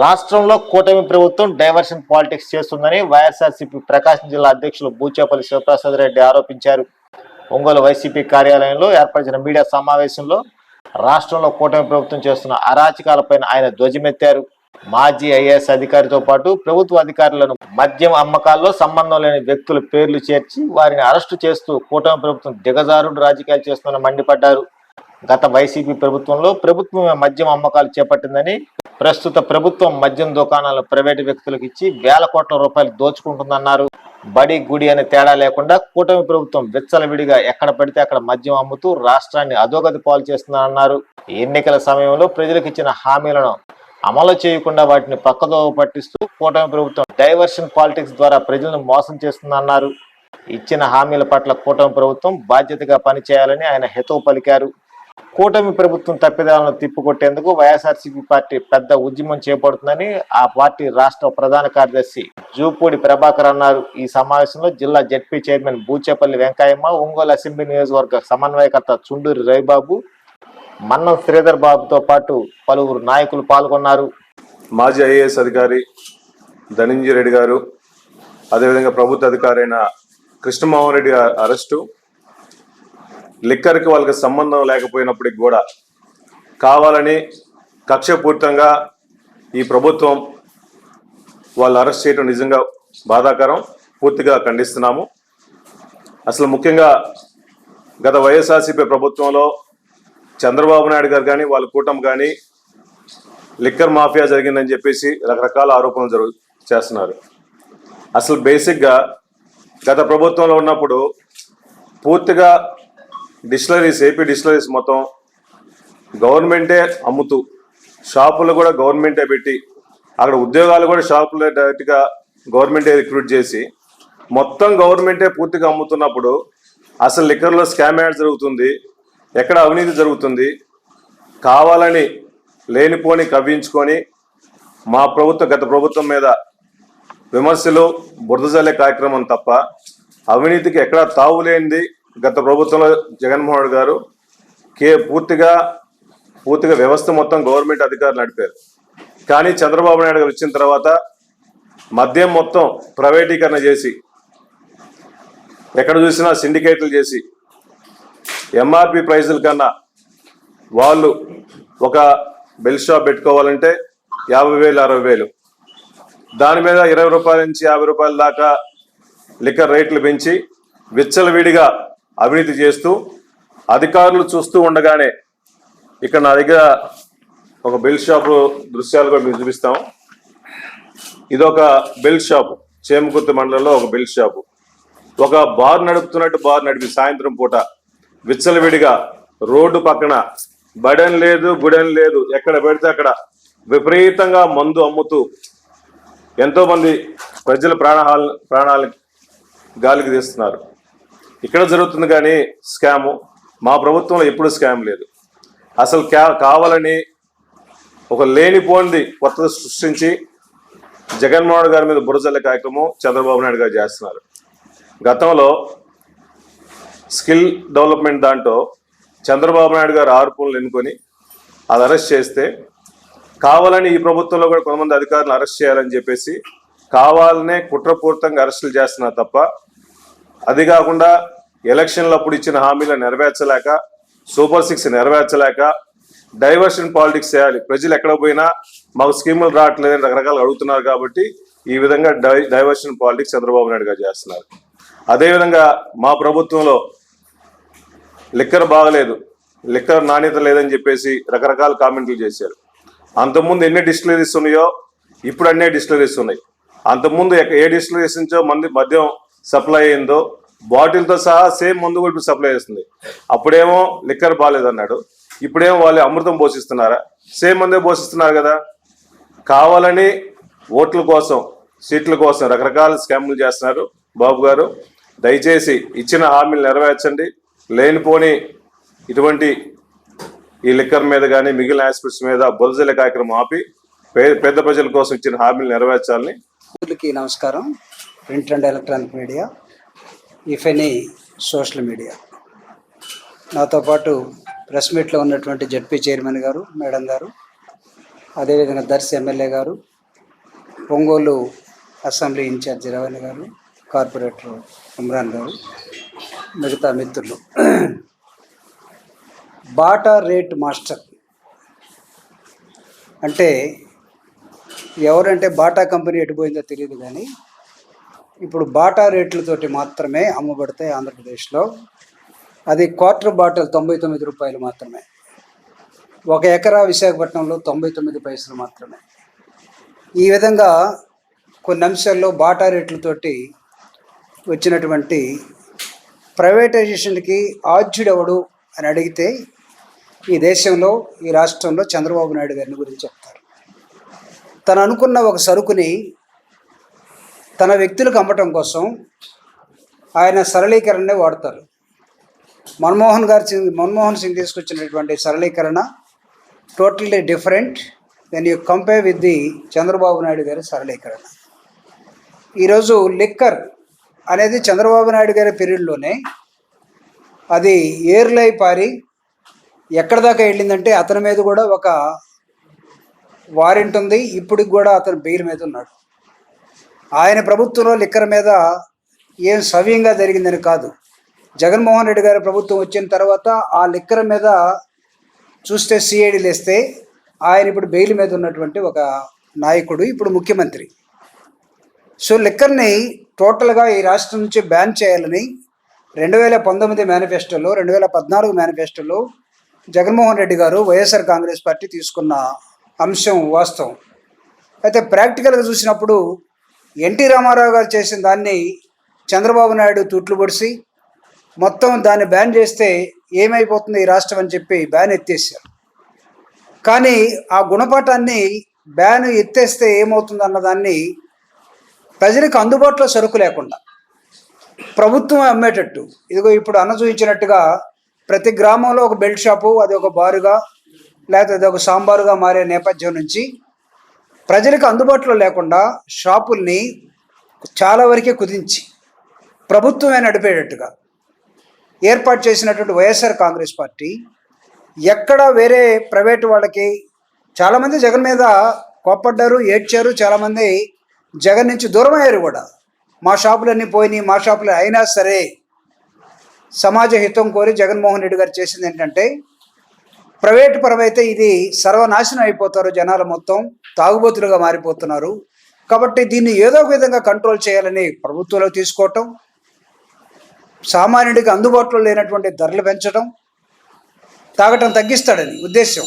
రాష్ట్రంలో కూటమి ప్రభుత్వం డైవర్షన్ పాలిటిక్స్ చేస్తుందని వైఎస్ఆర్సీపీ ప్రకాశం జిల్లా అధ్యక్షులు బూచేపల్లి శివప్రసాద్ రెడ్డి ఆరోపించారు. ఒంగోలు వైసీపీ కార్యాలయంలో ఏర్పరిచిన మీడియా సమావేశంలో రాష్ట్రంలో కూటమి ప్రభుత్వం చేస్తున్న అరాచకాలపైన ఆయన ధ్వజమెత్తారు. మాజీ ఐఏఎస్ అధికారితో పాటు ప్రభుత్వ అధికారులను మద్యం అమ్మకాల్లో సంబంధం లేని వ్యక్తుల పేర్లు చేర్చి వారిని అరెస్టు చేస్తూ కూటమి ప్రభుత్వం దిగజారుడు రాజకీయాలు చేస్తుందని మండిపడ్డారు. గత వైసీపీ ప్రభుత్వంలో ప్రభుత్వమే మద్యం అమ్మకాలు చేపట్టిందని ప్రస్తుత ప్రభుత్వం మద్యం దుకాణాలు ప్రైవేటు వ్యక్తులకు ఇచ్చి వేల కోట్ల రూపాయలు దోచుకుంటుందన్నారు. బడి గుడి అనే తేడా లేకుండా కూటమి ప్రభుత్వం విచ్చలవిడిగా ఎక్కడ పడితే అక్కడ మద్యం అమ్ముతూ రాష్ట్రాన్ని అధోగతి పాలు చేస్తుందన్నారు. ఎన్నికల సమయంలో ప్రజలకు ఇచ్చిన హామీలను అమలు చేయకుండా వాటిని పక్కదోవ పట్టిస్తూ కూటమి ప్రభుత్వం డైవర్షన్ పాలిటిక్స్ ద్వారా ప్రజలను మోసం చేస్తుందన్నారు. ఇచ్చిన హామీల పట్ల కూటమి ప్రభుత్వం బాధ్యతగా పనిచేయాలని ఆయన హితవు పలికారు. కూటమి ప్రభుత్వం తప్పిదాలను తిప్పికొట్టేందుకు వైఎస్ఆర్సీపీ పార్టీ పెద్ద ఉద్యమం చేపడుతుందని ఆ పార్టీ రాష్ట్ర ప్రధాన కార్యదర్శి జూపూడి ప్రభాకర్ అన్నారు. ఈ సమావేశంలో జిల్లా ZP chairman Buchepalli Venkayamma Ongole assembly నియోజకవర్గ సమన్వయకర్త చుండూరి రవిబాబు మన్నం శ్రీధర్ బాబుతో పాటు పలువురు నాయకులు పాల్గొన్నారు. మాజీ ఐఏఎస్ అధికారి ధనంజయ రెడ్డి గారు అదేవిధంగా ప్రభుత్వ అధికారైన కృష్ణమోహన్ రెడ్డి అరెస్టు లిక్కర్కి వాళ్ళకి సంబంధం లేకపోయినప్పటికి కూడా కావాలని కక్షపూరితంగా ఈ ప్రభుత్వం వాళ్ళు అరెస్ట్ చేయడం నిజంగా బాధాకరం. పూర్తిగా ఖండిస్తున్నాము. అసలు ముఖ్యంగా గత వైఎస్ఆర్సీపీ ప్రభుత్వంలో చంద్రబాబు నాయుడు గారు కానీ వాళ్ళ కూటమి కానీ లిక్కర్ మాఫియా జరిగిందని చెప్పేసి రకరకాల ఆరోపణలు జరుగు చేస్తున్నారు. అసలు బేసిక్గా గత ప్రభుత్వంలో ఉన్నప్పుడు పూర్తిగా డిస్టిలరీస్ ఏపీ డిస్టిలరీస్ మొత్తం గవర్నమెంటే అమ్ముతూ షాపులు కూడా గవర్నమెంటే పెట్టి అక్కడ ఉద్యోగాలు కూడా షాపులు డైరెక్ట్గా గవర్నమెంటే రిక్రూట్ చేసి మొత్తం గవర్నమెంటే పూర్తిగా అమ్ముతున్నప్పుడు అసలు లిక్కర్లో స్కామ్ యాడ్ జరుగుతుంది ఎక్కడ అవినీతి జరుగుతుంది కావాలని లేనిపోని కవ్వించుకొని మా ప్రభుత్వం గత ప్రభుత్వం మీద విమర్శలు బురదజల్లే కార్యక్రమం తప్ప అవినీతికి ఎక్కడా తావు లేనిది గత ప్రభుత్వంలో జగన్మోహన్ రెడ్డి గారు కే పూర్తిగా పూర్తిగా వ్యవస్థ మొత్తం గవర్నమెంట్ అధికారులు నడిపారు. కానీ చంద్రబాబు నాయుడు గారు వచ్చిన తర్వాత మద్యం మొత్తం ప్రైవేటీకరణ చేసి ఎక్కడ చూసినా సిండికేట్లు చేసి ఎంఆర్పి ప్రైజుల కన్నా వాళ్ళు ఒక బెల్ షాప్ పెట్టుకోవాలంటే యాభై వేలు అరవై వేలు. దాని మీద ఇరవై రూపాయల నుంచి యాభై రూపాయల దాకా లిక్కర్ రేట్లు పెంచి విచ్చలవిడిగా అవినీతి చేస్తూ అధికారులు చూస్తూ ఉండగానే ఇక్కడ నా దగ్గర ఒక బెల్ షాప్ దృశ్యాలు కూడా మీకు చూపిస్తాం ఇది ఒక బెల్ షాప్ చేమకుర్తి మండలంలో ఒక బెల్ షాపు. ఒక బార్ నడుపుతున్నట్టు బార్ నడిపి సాయంత్రం పూట విచ్చలవిడిగా రోడ్డు పక్కన బడన్ లేదు గుడెన్ లేదు ఎక్కడ పెడితే అక్కడ విపరీతంగా మందు అమ్ముతూ ఎంతో మంది ప్రజల ప్రాణహాల ప్రాణాలు గాలికి తీస్తున్నారు. ఇక్కడ జరుగుతుంది కానీ స్కాము. మా ప్రభుత్వంలో ఎప్పుడు స్కామ్ లేదు. అసలు క్యా కావాలని ఒక లేనిపోనిది కొత్తది సృష్టించి జగన్మోహన్ గారి మీద బురజల్లే కార్యక్రమం చంద్రబాబు నాయుడు గారు చేస్తున్నారు. గతంలో స్కిల్ డెవలప్మెంట్ దాంట్లో చంద్రబాబు నాయుడు గారు ఆరోపణలు ఎన్నుకొని అది అరెస్ట్ చేస్తే కావాలని ఈ ప్రభుత్వంలో కూడా కొంతమంది అధికారులు అరెస్ట్ చేయాలని చెప్పేసి కావాలనే కుట్రపూరితంగా అరెస్టులు చేస్తున్నారు తప్ప అది కాకుండా ఎలక్షన్లు అప్పుడు ఇచ్చిన హామీలు నెరవేర్చలేక సూపర్ సిక్స్ నెరవేర్చలేక డైవర్షన్ పాలిటిక్స్ చేయాలి. ప్రజలు ఎక్కడ పోయినా మాకు స్కీములు రావట్లేదని రకరకాలు అడుగుతున్నారు కాబట్టి ఈ విధంగా డై డైవర్షన్ పాలిటిక్స్ చంద్రబాబు నాయుడు గారు చేస్తున్నారు. అదేవిధంగా మా ప్రభుత్వంలో లిక్కర్ బాగలేదు. లిక్కర్ నాణ్యత లేదని చెప్పేసి రకరకాల కామెంట్లు చేశారు. అంతకుముందు ఎన్ని డిస్టిలరీస్ ఉన్నాయో ఇప్పుడు అన్నీ డిస్టిలరీస్ ఉన్నాయి అంతకుముందు ఏ డిస్టిలరీస్ నుంచో మంది మద్యం సప్లై అయిందో బాటిల్తో సహా సేమ్ మందు కూడా ఇప్పుడు సప్లై చేస్తుంది. అప్పుడేమో లిక్కర్ బాగాలేదన్నాడు ఇప్పుడేమో వాళ్ళు అమృతం పోషిస్తున్నారా? సేమ్ మందే పోషిస్తున్నారు కదా. కావాలని ఓట్ల కోసం సీట్ల కోసం రకరకాల స్కామ్లు చేస్తున్నారు బాబు గారు. దయచేసి ఇచ్చిన హామీలు నెరవేర్చండి. లేనిపోని ఇటువంటి ఈ లిక్కర్ మీద కానీ మిగిలిన ఆస్పెక్ట్స్ మీద బురజల కార్యక్రమం ఆపి పే- పేద ప్రజల కోసం ఇచ్చిన హామీలు నెరవేర్చాలని నమస్కారం. Print and electronic media. If any social media నాతో పాటు ప్రెస్ మీట్లో ఉన్నటువంటి జడ్పీ చైర్మన్ గారు మేడం గారు అదేవిధంగా దర్శి ఎమ్మెల్యే గారు ఒంగోలు అసెంబ్లీ ఇన్ఛార్జ్ రవణ గారు కార్పొరేటర్ ఇమ్రాన్ గారు మిగతా మిత్రులు. బాటా రేట్ మాస్టర్ అంటే ఎవరంటే బాటా కంపెనీ ఎటుపోయిందో తెలియదు కానీ ఇప్పుడు బాటా రేట్లతోటి మాత్రమే అమ్మబడతాయి ఆంధ్రప్రదేశ్లో అది క్వార్టర్ బాటిల్ తొంభై తొమ్మిది రూపాయలు మాత్రమే. ఒక ఎకరా విశాఖపట్నంలో తొంభై తొమ్మిది పైసలు మాత్రమే. ఈ విధంగా కొన్ని అంశాల్లో బాటా రేట్లతోటి వచ్చినటువంటి ప్రైవేటైజేషన్కి ఆద్యుడెవడు అని అడిగితే ఈ దేశంలో ఈ రాష్ట్రంలో చంద్రబాబు నాయుడు గారిని గురించి చెప్తారు. తను అనుకున్న ఒక సరుకుని తన వ్యక్తులకు అమ్మటం కోసం ఆయన సరళీకరణనే వాడతారు. మన్మోహన్ గారు సింగ్- మన్మోహన్ సింగ్ తీసుకొచ్చినటువంటి సరళీకరణ totally different. Then you compare with the Chandrababu Naidu గారి సరళీకరణ. ఈరోజు లిక్కర్ అనేది చంద్రబాబు నాయుడు గారి పీరియడ్లోనే అది ఏర్లై పారి ఎక్కడ దాకా వెళ్ళిందంటే అతని మీద కూడా ఒక వారెంట్ ఉంది. ఇప్పటికి కూడా అతను బెయిల్ మీద ఉన్నాడు. ఆయన ప్రభుత్వంలో లిక్కర్ మీద ఏం సవ్యంగా జరిగిందని కాదు. జగన్మోహన్ రెడ్డి గారి ప్రభుత్వం వచ్చిన తర్వాత ఆ లిక్కర్ మీద చూస్తే సిఐడి లేస్తే ఆయన ఇప్పుడు బెయిల్ మీద ఉన్నటువంటి ఒక నాయకుడు ఇప్పుడు ముఖ్యమంత్రి. సో లిక్కర్ని టోటల్గా ఈ రాష్ట్రం నుంచి బ్యాన్ చేయాలని రెండు వేల పంతొమ్మిది మేనిఫెస్టోలో రెండు వేల పద్నాలుగు మేనిఫెస్టోలో జగన్మోహన్ రెడ్డి గారు వైఎస్ఆర్ కాంగ్రెస్ పార్టీ తీసుకున్న అంశం వాస్తవం. అయితే ప్రాక్టికల్గా చూసినప్పుడు ఎన్టీ రామారావు గారు చేసిన దాన్ని చంద్రబాబు నాయుడు తూట్లు పొడిసి మొత్తం దాన్ని బ్యాన్ చేస్తే ఏమైపోతుంది ఈ రాష్ట్రం అని చెప్పి బ్యాన్ ఎత్తేసారు కానీ ఆ గుణపాఠాన్ని బ్యాన్ ఎత్తేస్తే ఏమవుతుంది అన్నదాన్ని ప్రజలకు అందుబాటులో సరుకు లేకుండా ప్రభుత్వం అమ్మేటట్టు. ఇదిగో ఇప్పుడు అన్న చూపించినట్టుగా ప్రతి గ్రామంలో ఒక బెల్ట్ షాపు అది ఒక బారుగా లేకపోతే అది ఒక సాంబారుగా మారే నేపథ్యం నుంచి ప్రజలకు అందుబాటులో లేకుండా షాపుల్ని చాలా వరకే కుదించి ప్రభుత్వమే నడిపేటట్టుగా ఏర్పాటు చేసినటువంటి వైఎస్ఆర్ కాంగ్రెస్ పార్టీ ఎక్కడ వేరే ప్రైవేటు వాళ్ళకి చాలామంది జగన్ మీద కోప్పడ్డారు ఏడ్చారు చాలామంది జగన్ నుంచి దూరం అయ్యారు కూడా. మా షాపులన్నీ పోయినాయి మా షాపులు అయినా సరే సమాజ హితం కోరి జగన్మోహన్ రెడ్డి గారు చేసింది ఏంటంటే ప్రైవేట్ పరమైతే ఇది సర్వనాశనం అయిపోతారు జనాలు మొత్తం తాగుబోతులుగా మారిపోతున్నారు. కాబట్టి దీన్ని ఏదో ఒక విధంగా కంట్రోల్ చేయాలని ప్రభుత్వంలో తీసుకోవటం సామాన్యుడికి అందుబాటులో లేనటువంటి ధరలు పెంచడం తాగటం తగ్గిస్తాడని ఉద్దేశం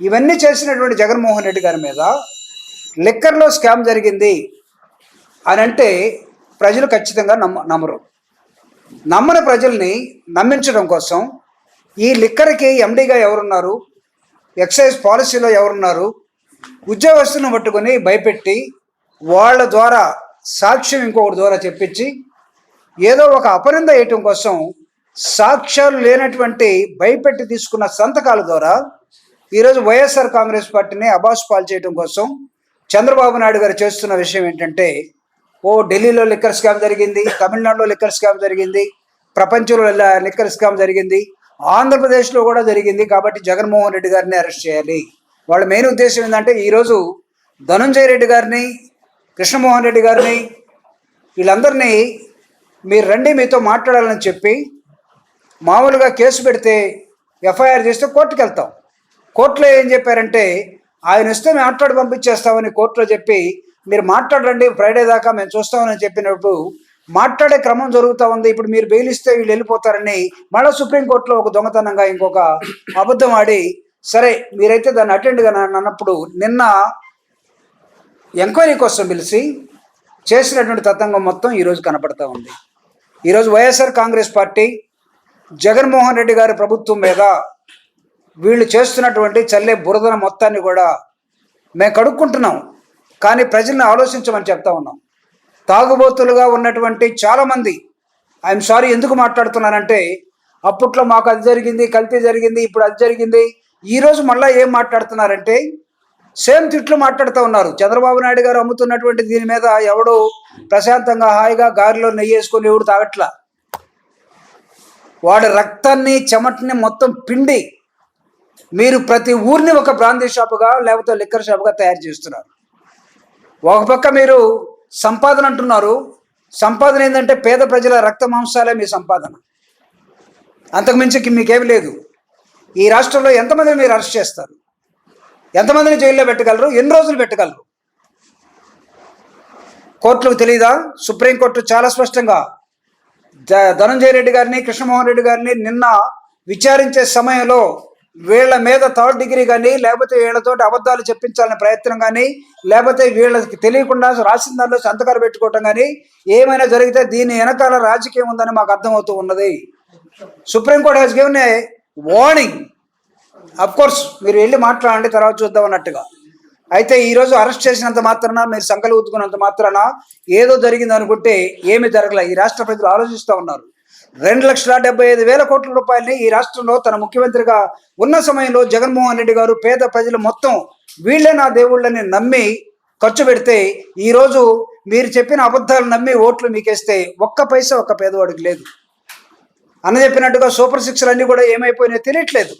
ఇవన్నీ చేసినటువంటి జగన్మోహన్ రెడ్డి గారి మీద లిక్కర్లో స్కామ్ జరిగింది అని అంటే ప్రజలు ఖచ్చితంగా నమ్మ నమ్మరు. నమ్మని ప్రజల్ని నమ్మించడం కోసం ఈ లిక్కర్కి ఎండీగా ఎవరున్నారు? ఎక్సైజ్ పాలసీలో ఎవరున్నారు? ఉద్యోగస్తులను పట్టుకొని భయపెట్టి వాళ్ళ ద్వారా సాక్ష్యం ఇంకొకటి ద్వారా చెప్పించి ఏదో ఒక అపనింద వేయటం కోసం సాక్ష్యాలు లేనటువంటి భయపెట్టి తీసుకున్న సంతకాల ద్వారా ఈరోజు వైఎస్ఆర్ కాంగ్రెస్ పార్టీని అబాస్ పాలు చేయడం కోసం చంద్రబాబు నాయుడు గారు చేస్తున్న విషయం ఏంటంటే ఓ ఢిల్లీలో లిక్కర్ స్కామ్ జరిగింది తమిళనాడులో లిక్కర్ స్కామ్ జరిగింది ప్రపంచంలో లిక్కర్ స్కామ్ జరిగింది ఆంధ్రప్రదేశ్లో కూడా జరిగింది కాబట్టి జగన్మోహన్ రెడ్డి గారిని అరెస్ట్ చేయాలి. వాళ్ళ మెయిన్ ఉద్దేశం ఏంటంటే ఈరోజు ధనుంజయ రెడ్డి గారిని కృష్ణమోహన్ రెడ్డి గారిని వీళ్ళందరినీ మీరు రండి మీతో మాట్లాడాలని చెప్పి మామూలుగా కేసు పెడితే ఎఫ్ఐఆర్ చేస్తే కోర్టుకు వెళ్తాం కోర్టులో ఏం చెప్పారంటే ఆయన ఇస్తే మేము మాట్లాడి పంపించేస్తామని కోర్టులో చెప్పి మీరు మాట్లాడండి ఫ్రైడే దాకా మేము చూస్తామని చెప్పినప్పుడు మాట్లాడే క్రమం జరుగుతూ ఉంది. ఇప్పుడు మీరు బెయిల్ ఇస్తే వీళ్ళు వెళ్ళిపోతారని మళ్ళీ సుప్రీంకోర్టులో ఒక దొంగతనంగా ఇంకొక అబద్ధం ఆడి సరే మీరైతే దాన్ని అటెండ్గా అన్నప్పుడు నిన్న ఎంక్వైరీ కోసం పిలిచి చేసినటువంటి తతంగం మొత్తం ఈరోజు కనపడతా ఉంది. ఈరోజు YSR Congress party Jaganmohan Reddy గారి ప్రభుత్వం మీద వీళ్ళు చేస్తున్నటువంటి చల్లే బురదన మొత్తాన్ని కూడా మేము కడుక్కుంటున్నాం. కానీ ప్రజల్ని ఆలోచించమని చెప్తా ఉన్నాం. తాగుబోతులుగా ఉన్నటువంటి చాలామంది ఐఎమ్ సారీ ఎందుకు మాట్లాడుతున్నానంటే అప్పట్లో మాకు అది జరిగింది కల్తీ జరిగింది ఇప్పుడు అది జరిగింది. ఈరోజు మళ్ళీ ఏం మాట్లాడుతున్నారంటే సేమ్ తిట్లు మాట్లాడుతూ ఉన్నారు. చంద్రబాబు నాయుడు గారు అమ్ముతున్నటువంటి దీని మీద ఎవడు ప్రశాంతంగా హాయిగా గారిలో నెయ్యి వేసుకొని ఎవడు తాగట్లా? వాడి రక్తాన్ని చెమటని మొత్తం పిండి మీరు ప్రతి ఊరిని ఒక బ్రాందీ షాపుగా లేకపోతే లిక్కర్ షాపుగా తయారు చేస్తున్నారు. ఒక పక్క మీరు సంపాదన అంటున్నారు. సంపాదన ఏంటంటే పేద ప్రజల రక్త మాంసాలే మీ సంపాదన. అంతకుమించి మీకేమి లేదు. ఈ రాష్ట్రంలో ఎంతమందిని మీరు అరెస్ట్ చేస్తారు? ఎంతమందిని జైల్లో పెట్టగలరు? ఎన్ని రోజులు పెట్టగలరు? కోర్టులకు తెలియదా సుప్రీంకోర్టు చాలా స్పష్టంగా ధనంజయ రెడ్డి గారిని కృష్ణమోహన్ రెడ్డి గారిని నిన్న విచారించే సమయంలో వీళ్ళ మీద థర్డ్ డిగ్రీ కానీ లేకపోతే వీళ్ళతోటి అబద్ధాలు చెప్పించాలనే ప్రయత్నం కానీ లేకపోతే వీళ్ళకి తెలియకుండా రాసిన దానిలో సంతకాలు పెట్టుకోవటం కానీ ఏమైనా జరిగితే దీని వెనకాల రాజకీయం ఉందని మాకు అర్థమవుతూ ఉన్నది. Supreme Court has given a warning of course మీరు వెళ్ళి మాట్లాడండి తర్వాత చూద్దాం అన్నట్టుగా. అయితే ఈరోజు అరెస్ట్ చేసినంత మాత్రాన మీరు సంకలు ఊతుకున్నంత మాత్రాన ఏదో జరిగింది అనుకుంటే ఏమి జరగలే. ఈ రాష్ట్ర ప్రజలు ఆలోచిస్తూ ఉన్నారు. రెండు లక్షల డెబ్బై ఐదు వేల కోట్ల రూపాయలని ఈ రాష్ట్రంలో తన ముఖ్యమంత్రిగా ఉన్న సమయంలో జగన్మోహన్ రెడ్డి గారు పేద ప్రజలు మొత్తం వీళ్ళే నా దేవుళ్ళని నమ్మి ఖర్చు పెడితే ఈరోజు మీరు చెప్పిన అబద్ధాలు నమ్మి ఓట్లు మీకేస్తే ఒక్క పైసా ఒక్క పేదవాడికి లేదు. అన్న చెప్పినట్టుగా సూపర్ సిక్స్ అన్నీ కూడా ఏమైపోయినాయో తెలియట్లేదు.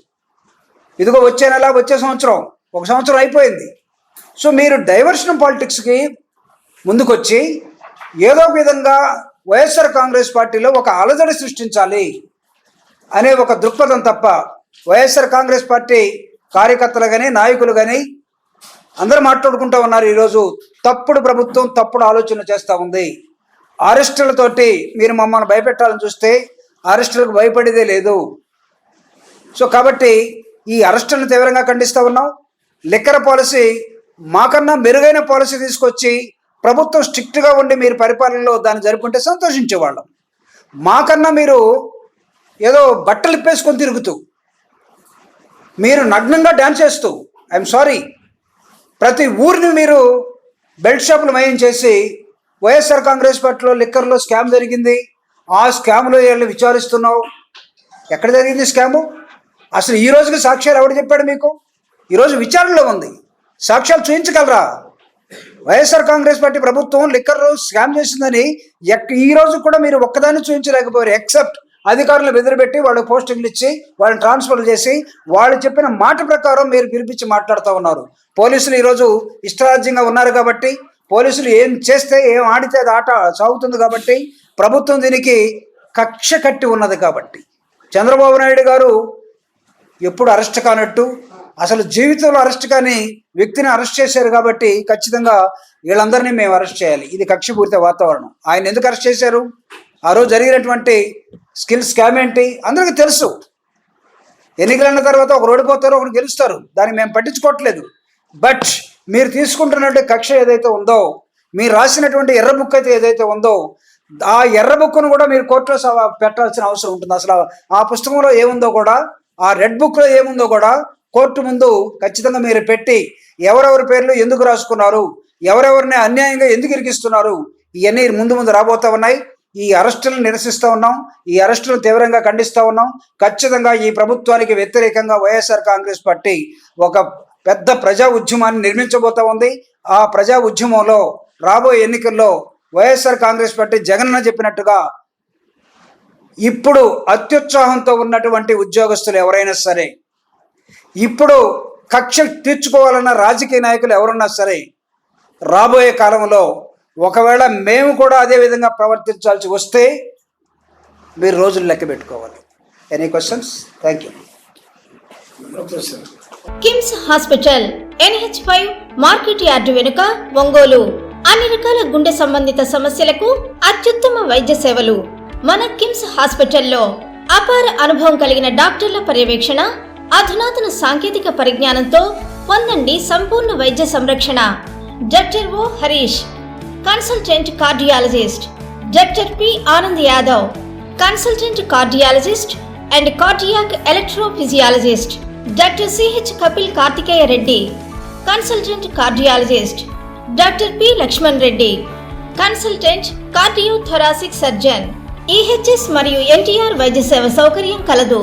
ఇదిగో వచ్చే నెల వచ్చే సంవత్సరం ఒక సంవత్సరం అయిపోయింది. సో మీరు డైవర్షన్ పాలిటిక్స్కి ముందుకొచ్చి ఏదో ఒక విధంగా వైఎస్ఆర్ కాంగ్రెస్ పార్టీలో ఒక అలజడి సృష్టించాలి అనే ఒక దృక్పథం తప్ప వైఎస్ఆర్ కాంగ్రెస్ పార్టీ కార్యకర్తలు కానీ నాయకులు కానీ అందరూ మాట్లాడుకుంటూ ఉన్నారు ఈరోజు. తప్పుడు ప్రభుత్వం తప్పుడు ఆలోచన చేస్తూ ఉంది. అరెస్టులతోటి మీరు మమ్మల్ని భయపెట్టాలని చూస్తే అరెస్టులకు భయపడేదే లేదు. సో కాబట్టి ఈ అరెస్టులను తీవ్రంగా ఖండిస్తూ ఉన్నాం. లిక్కర్ పాలసీ మాకన్నా మెరుగైన పాలసీ తీసుకొచ్చి ప్రభుత్వం స్ట్రిక్ట్గా ఉండి మీరు పరిపాలనలో దాన్ని జరుపుకుంటే సంతోషించేవాళ్ళం. మాకన్నా మీరు ఏదో బట్టలు ఇప్పేసుకొని తిరుగుతూ మీరు నగ్నంగా డ్యాన్స్ చేస్తూ ఐఎమ్ సారీ ప్రతి ఊరిని మీరు బెల్ట్ షాపులు మయం చేసి వైఎస్ఆర్ కాంగ్రెస్ పార్టీలో లిక్కర్లో స్కామ్ జరిగింది ఆ స్కామ్లో వెళ్ళి విచారిస్తున్నావు. ఎక్కడ జరిగింది స్కాము అసలు ఈ రోజుకి సాక్ష్యాలు ఎవడు చెప్పాడు మీకు? ఈరోజు విచారణలో ఉంది. సాక్ష్యాలు చూపించగలరా వైఎస్ఆర్ కాంగ్రెస్ పార్టీ ప్రభుత్వం లిక్కర్ స్కామ్ చేసిందని ఈ రోజు కూడా మీరు ఒక్కదాన్ని చూపించలేకపోయారు. ఎక్సెప్ట్ అధికారులు బెదిరిపెట్టి వాళ్ళకి పోస్టింగ్లు ఇచ్చి వాళ్ళని ట్రాన్స్ఫర్ చేసి వాళ్ళు చెప్పిన మాట ప్రకారం మీరు పిలిపించి మాట్లాడుతూ ఉన్నారు. పోలీసులు ఈరోజు ఇష్టరాజ్యంగా ఉన్నారు కాబట్టి పోలీసులు ఏం చేస్తే ఏం ఆడితే అది ఆట సాగుతుంది కాబట్టి ప్రభుత్వం దీనికి కక్ష కట్టి ఉన్నది కాబట్టి. చంద్రబాబు నాయుడు గారు ఎప్పుడు అరెస్ట్ కానట్టు అసలు జీవితంలో అరెస్ట్ కాని వ్యక్తిని అరెస్ట్ చేశారు కాబట్టి ఖచ్చితంగా వీళ్ళందరినీ మేము అరెస్ట్ చేయాలి. ఇది కక్షపూరిత వాతావరణం. ఆయన ఎందుకు అరెస్ట్ చేశారు? ఆ రోజు జరిగినటువంటి స్కిల్ స్కామ్ ఏంటి? అందరికీ తెలుసు. ఎన్నికలన్న తర్వాత ఒకరు ఓడిపోతారు ఒకరు గెలుస్తారు. దాన్ని మేము పట్టించుకోవట్లేదు. బట్ మీరు తీసుకుంటున్నటువంటి కక్ష ఏదైతే ఉందో మీరు రాసినటువంటి ఎర్ర బుక్ అయితే ఏదైతే ఉందో ఆ ఎర్ర బుక్ను కూడా మీరు కోర్టులో పెట్టాల్సిన అవసరం ఉంటుంది. అసలు ఆ పుస్తకంలో ఏముందో కూడా ఆ రెడ్ బుక్లో ఏముందో కూడా కోర్టు ముందు ఖచ్చితంగా మీరు పెట్టి ఎవరెవరి పేర్లు ఎందుకు రాసుకున్నారు ఎవరెవరిని అన్యాయంగా ఎందుకు ఇరికిస్తున్నారు ఇవన్నీ ముందు ముందు రాబోతా ఉన్నాయి. ఈ అరెస్టులను నిరసిస్తూ ఉన్నాం ఈ అరెస్టులను తీవ్రంగా ఖండిస్తూ ఉన్నాం. ఖచ్చితంగా ఈ ప్రభుత్వానికి వ్యతిరేకంగా వైఎస్ఆర్ కాంగ్రెస్ పార్టీ ఒక పెద్ద ప్రజా ఉద్యమాన్ని నిర్మించబోతా ఉంది. ఆ ప్రజా ఉద్యమంలో రాబోయే ఎన్నికల్లో వైఎస్ఆర్ కాంగ్రెస్ పార్టీ జగనన్న చెప్పినట్టుగా ఇప్పుడు అత్యుత్సాహంతో ఉన్నటువంటి ఉద్యోగస్తులు ఎవరైనా సరే ఇప్పుడు కక్ష తీర్చుకోవాలన్న రాజకీయ నాయకులు ఎవరున్నా సరే రాబోయే కాలంలో ఒకవేళ మేము కూడా అదే విధంగా ప్రవర్తించాల్సి వస్తే మీరు రోజులు లెక్క పెట్టుకోవాలి. Any questions thank you KIMS hospital NH five market yard వెనుక ఒంగోలు. అన్ని రకాల గుండె సంబంధిత సమస్యలకు అత్యుత్తమ వైద్య సేవలు. మన కిమ్స్ హాస్పిటల్లో అపార అనుభవం కలిగిన డాక్టర్ల పర్యవేక్షణ అధునాతన సాంకేతిక పరిజ్ఞానంతో పొందండి సంపూర్ణ వైద్య సంరక్షణ. Doctor O Harish consultant cardiologist. జడ్జర్ P Anand Yadav consultant cardiologist and cardiac electrophysiologist. Doctor CH Kapil Karthikeya Reddy consultant cardiologist. Doctor P Lakshman Reddy consultant cardiothoracic surgeon EHS మరియు ఎన్టీఆర్ వైద్య సేవ సౌకర్యం కలదు.